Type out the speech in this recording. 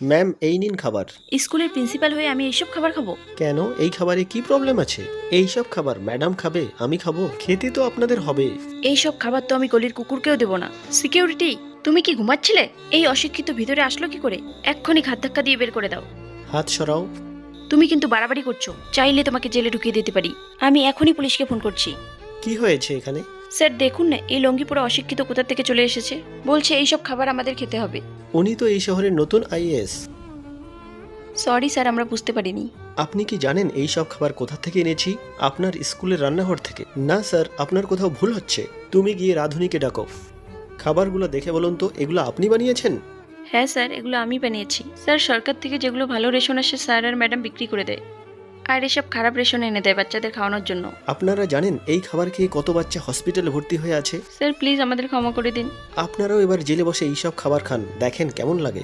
Ma'am এই নিন খাবার। স্কুলের প্রিন্সিপাল হয়ে আমি এইসব খাবার খাব? কেন? এই খাবারে কি প্রবলেম আছে? এই সব খাবার ম্যাডাম খাবে আমি খাব। খেতে তো আপনাদের হবে। এই সব খাবার তো আমি গলির কুকুরকেও দেবো না। সিকিউরিটি তুমি কি ঘুমাচ্ছিলে? এই অশিক্ষিত ভিতরে আসলো কি করে? এক্ষুনি ঘাত ধাক্কা দিয়ে বের করে দাও। হাত সরাও। তুমি কিন্তু বাড়াবাড়ি করছ। চাইলে তোমাকে জেলে ঢুকিয়ে দিতে পারি। আমি এখনই পুলিশকে ফোন করছি। কি হয়েছে এখানে? স্যার দেখুন না এই লঙ্গি পরে অশিক্ষিত কোথা থেকে চলে এসেছে? বলছে এইসব খাবার আমাদের খেতে হবে। উনি তো এই শহরের নতুন আইএস সরি স্যার আমরা বুঝতে পারিনি। আপনি কি জানেন এই সব খাবার কোথা থেকে এনেছি? আপনার স্কুলের রান্নাঘর থেকে। না স্যার আপনার কোথাও ভুল হচ্ছে। তুমি গিয়ে রাধুনিকে ডাকো। খাবারগুলো দেখে বলুন তো এগুলো আপনি বানিয়েছেন? হ্যাঁ স্যার এগুলো আমি বানিয়েছি। স্যার সরকার থেকে যেগুলো ভালো রেশন আসে স্যার আর ম্যাডাম বিক্রি করে দেয়। আর এসব খারাপ রেশন এনে দেয় বাচ্চাদের খাওয়ানোর জন্য। আপনারা জানেন এই খাবার খেয়ে কত বাচ্চা হসপিটালে ভর্তি হয়ে আছে? স্যার প্লিজ আমাদের ক্ষমা করে দিন। আপনারাও এবার জেলে বসে এইসব খাবার খান। দেখেন কেমন লাগে।